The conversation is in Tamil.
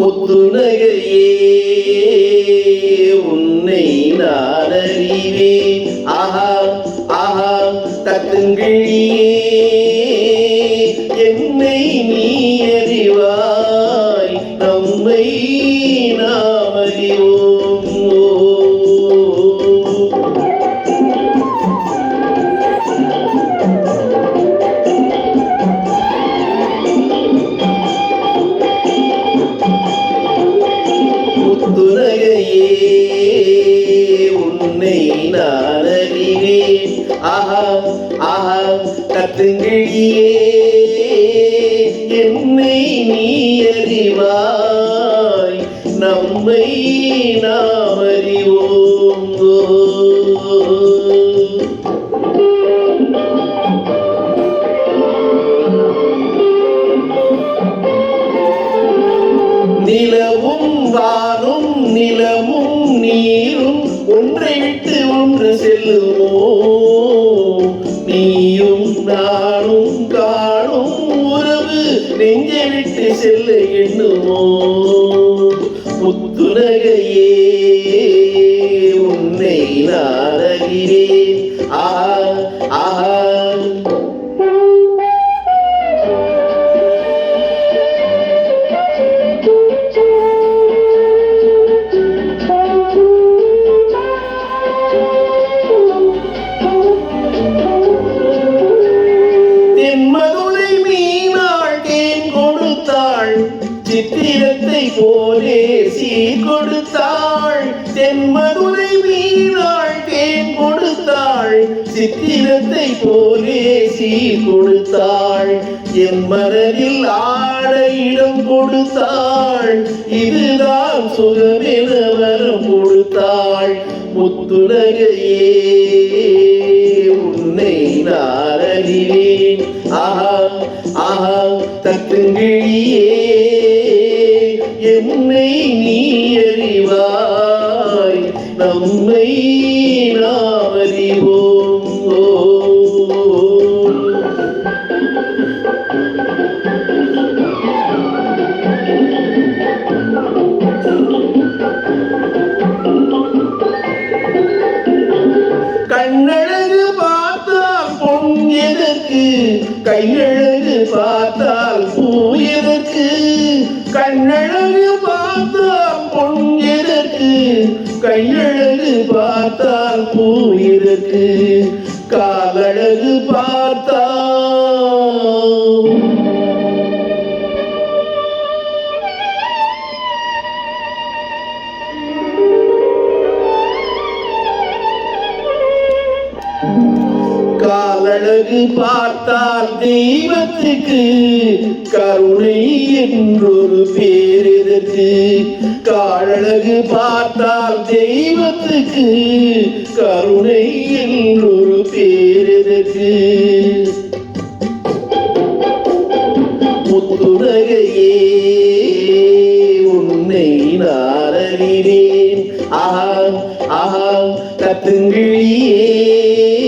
முத்துநகையே உன்னை நான் அறிவேன். ஆஹா ஆஹா தத்துங்கிழியே என்னை நீ அறிவாய். நம்மை நாம் அறிவோம். முத்துநகையே உன்னை நான் அறிவேன் ஆஹா ஆஹா கத்துங்கிழியே என்னை நீ அறிவாய் நம்மை நாம் அறிவோம் நிலவும் வா நீயும் நானும் காணும் உறவு நெஞ்சை விட்டு செல்ல எண்ணுமோ? முத்துநகையே உன்னை நான் ஆ ஆ போலே சீர் கொடுத்தாள் செம்மதுரை வீணாள் தேன் கொடுத்தாள் சித்திரத்தை போலே சீர் கொடுத்தாள் என் ஆட இடம் கொடுத்தாள் இதுதான் சுகமென வரம் கொடுத்தாள் முத்துலகையே உன்னை நான் அறிவேன் ஆஹா ஆஹா தத்துங்கிழியே என்னை நீ அறிவாய். நம்மை நாம் அறிவோம். கண்ணழகு பார்த்தால் பொன் எதற்கு? கையழகு பார்த்தால் பூ எதற்கு? கண்ணழகு கையழகு பார்த்தால் பூ இருக்கு. காலழகு பார்த்தால் காலழகு பார்த்தால் தெய்வத்துக்கு கருணை என்றொரு பேர் எதற்கு? காலழகு பார்த்தால் தெய்வத்துக்கு கருணை என்றொரு பேர் எதற்கு? முத்துநகையே உன்னை நான் அறிவேன். ஆஹா ஆஹா கத்துங்கிழியே.